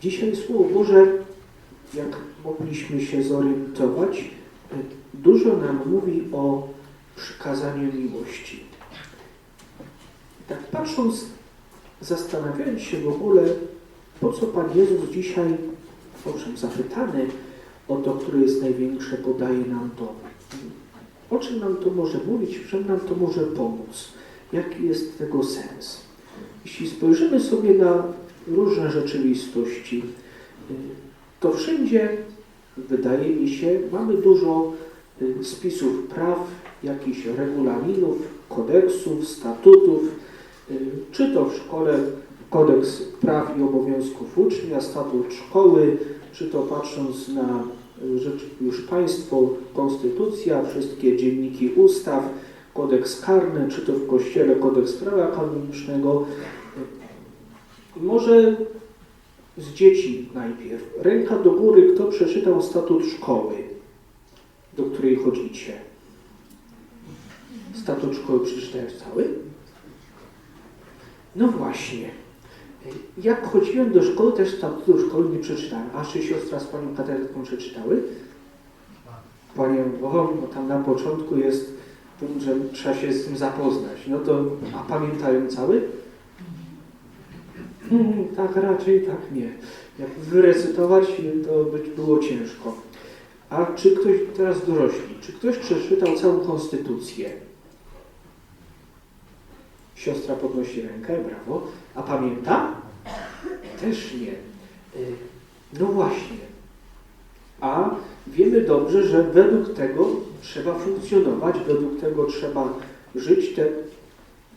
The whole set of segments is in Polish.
Dzisiaj Słowo Boże, jak mogliśmy się zorientować, dużo nam mówi o przykazaniu miłości. Tak patrząc, zastanawiając się w ogóle, po co Pan Jezus dzisiaj, owszem, zapytany o to, które jest największe, podaje nam to. O czym nam to może mówić, w czym nam to może pomóc? Jaki jest tego sens? Jeśli spojrzymy sobie na różne rzeczywistości, to wszędzie, wydaje mi się, mamy dużo y, spisów praw, jakichś regulaminów, kodeksów, statutów, y, czy to w szkole kodeks praw i obowiązków ucznia, statut szkoły, czy to patrząc na y, rzecz, już państwo, konstytucja, wszystkie dzienniki ustaw, kodeks karny, czy to w kościele kodeks prawa kanonicznego. Może z dzieci najpierw. Ręka do góry, kto przeczytał statut szkoły, do której chodzicie? Statut szkoły przeczytałeś cały? No właśnie. Jak chodziłem do szkoły, też statutu szkoły nie przeczytałem. A czy siostra z panią katechetką przeczytały? Panią, bo tam na początku jest punkt, że trzeba się z tym zapoznać. No to, a pamiętają cały? Hmm, tak, raczej tak nie. Jak wyrecytować, to być było ciężko. A czy ktoś, teraz dorośli, czy ktoś przeczytał całą konstytucję? Siostra podnosi rękę, brawo. A pamięta? Też nie. Y, No właśnie. A wiemy dobrze, że według tego trzeba funkcjonować, według tego trzeba żyć, te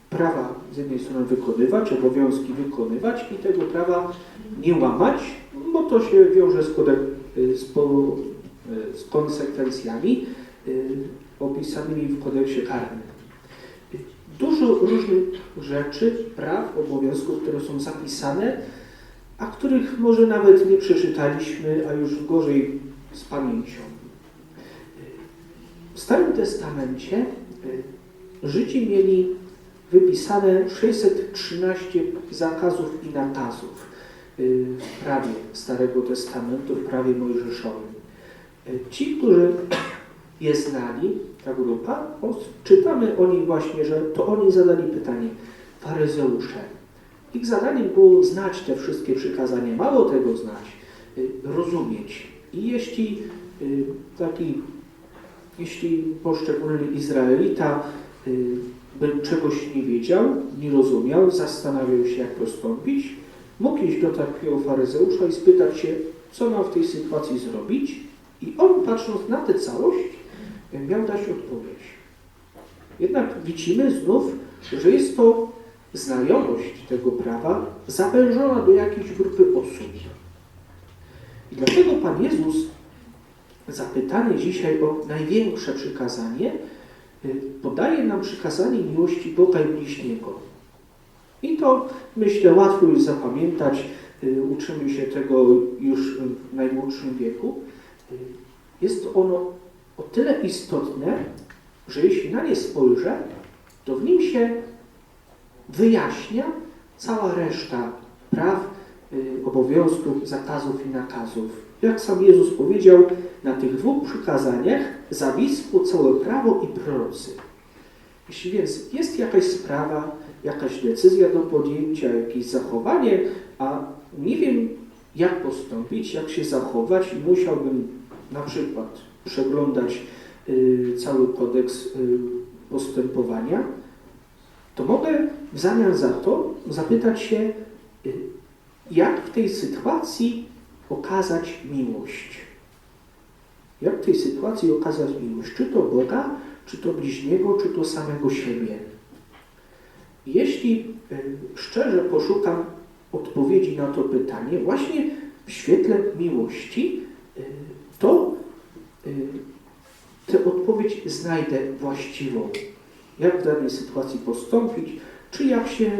prawa z jednej strony wykonywać, obowiązki wykonywać i tego prawa nie łamać, bo to się wiąże z, z, po, z konsekwencjami y, opisanymi w kodeksie karnym. Dużo różnych rzeczy, praw, obowiązków, które są zapisane, a których może nawet nie przeczytaliśmy, a już gorzej z pamięcią. W Starym Testamencie y, Żydzi mieli wypisane 613 zakazów i nakazów y, w prawie Starego Testamentu, w prawie mojżeszowym. Y, Ci, którzy je znali, ta grupa, czytamy o nich właśnie, że to oni zadali pytanie, faryzeusze. Ich zadaniem było znać te wszystkie przykazania, mało tego znać, y, rozumieć. I jeśli taki, jeśli poszczególny Izraelita by czegoś nie wiedział, nie rozumiał, zastanawiał się, jak postąpić, mógł iść do takiego faryzeusza i spytać się, co ma w tej sytuacji zrobić i on, patrząc na tę całość, miał dać odpowiedź. Jednak widzimy znów, że jest to znajomość tego prawa zawężona do jakiejś grupy osób. I dlatego Pan Jezus, zapytany dzisiaj o największe przykazanie, podaje nam przykazanie miłości Boga i bliźniego. I to, myślę, łatwo już zapamiętać. Uczymy się tego już w najmłodszym wieku. Jest ono o tyle istotne, że jeśli na nie spojrzę, to w nim się wyjaśnia cała reszta praw, obowiązków, zakazów i nakazów. Jak sam Jezus powiedział, na tych dwóch przykazaniach zawisło całe prawo i prorocy. Jeśli więc jest jakaś sprawa, jakaś decyzja do podjęcia, jakieś zachowanie, a nie wiem jak postąpić, jak się zachować musiałbym na przykład przeglądać y, cały kodeks y, postępowania, to mogę w zamian za to zapytać się, y, jak w tej sytuacji okazać miłość. Jak w tej sytuacji okazać miłość? Czy to Boga, czy to bliźniego, czy to samego siebie? Jeśli y, szczerze poszukam odpowiedzi na to pytanie, właśnie w świetle miłości, y, to y, tę odpowiedź znajdę właściwą. Jak w danej sytuacji postąpić, czy jak się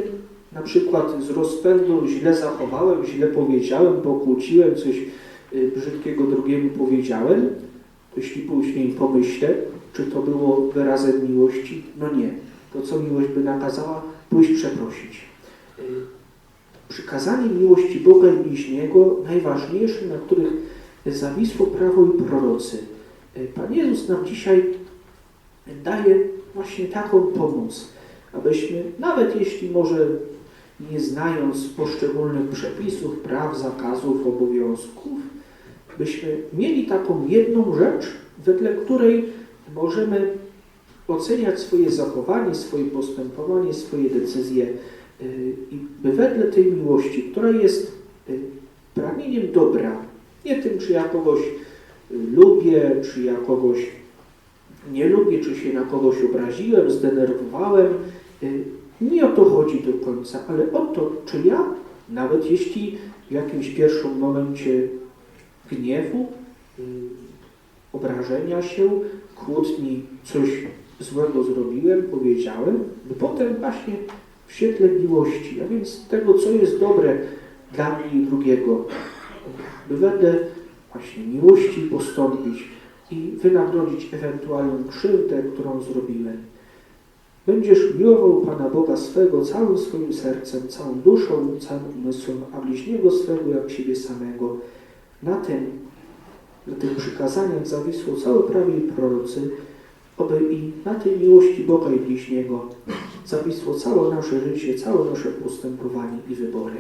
na przykład z rozpędu źle zachowałem, źle powiedziałem, pokłóciłem, coś brzydkiego drugiemu powiedziałem, jeśli później pomyślę, czy to było wyrazem miłości? No nie. To co miłość by nakazała? Pójść przeprosić. przykazanie miłości Boga i bliźniego, najważniejsze, na których zawisło prawo i prorocy. Pan Jezus nam dzisiaj daje właśnie taką pomoc, abyśmy, nawet jeśli może nie znając poszczególnych przepisów, praw, zakazów, obowiązków, byśmy mieli taką jedną rzecz, wedle której możemy oceniać swoje zachowanie, swoje postępowanie, swoje decyzje yy, i by wedle tej miłości, która jest yy, pragnieniem dobra, nie tym, czy ja kogoś yy, lubię, czy ja kogoś nie lubię, czy się na kogoś obraziłem, zdenerwowałem. Nie o to chodzi do końca, ale o to, czy ja, nawet jeśli w jakimś pierwszym momencie gniewu, yy, obrażenia się, kłótni, coś złego zrobiłem, powiedziałem, by potem właśnie w świetle miłości, a więc tego, co jest dobre dla mnie i drugiego, by wedle właśnie miłości postąpić i wynagrodzić ewentualną krzywdę, którą zrobiłem. Będziesz miłował Pana Boga swego całym swoim sercem, całą duszą, całym umysłem, a bliźniego swego jak siebie samego. Na tym, na tych przykazaniach zawisło całe prawie i prorocy, oby i na tej miłości Boga i bliźniego zawisło całe nasze życie, całe nasze postępowanie i wybory.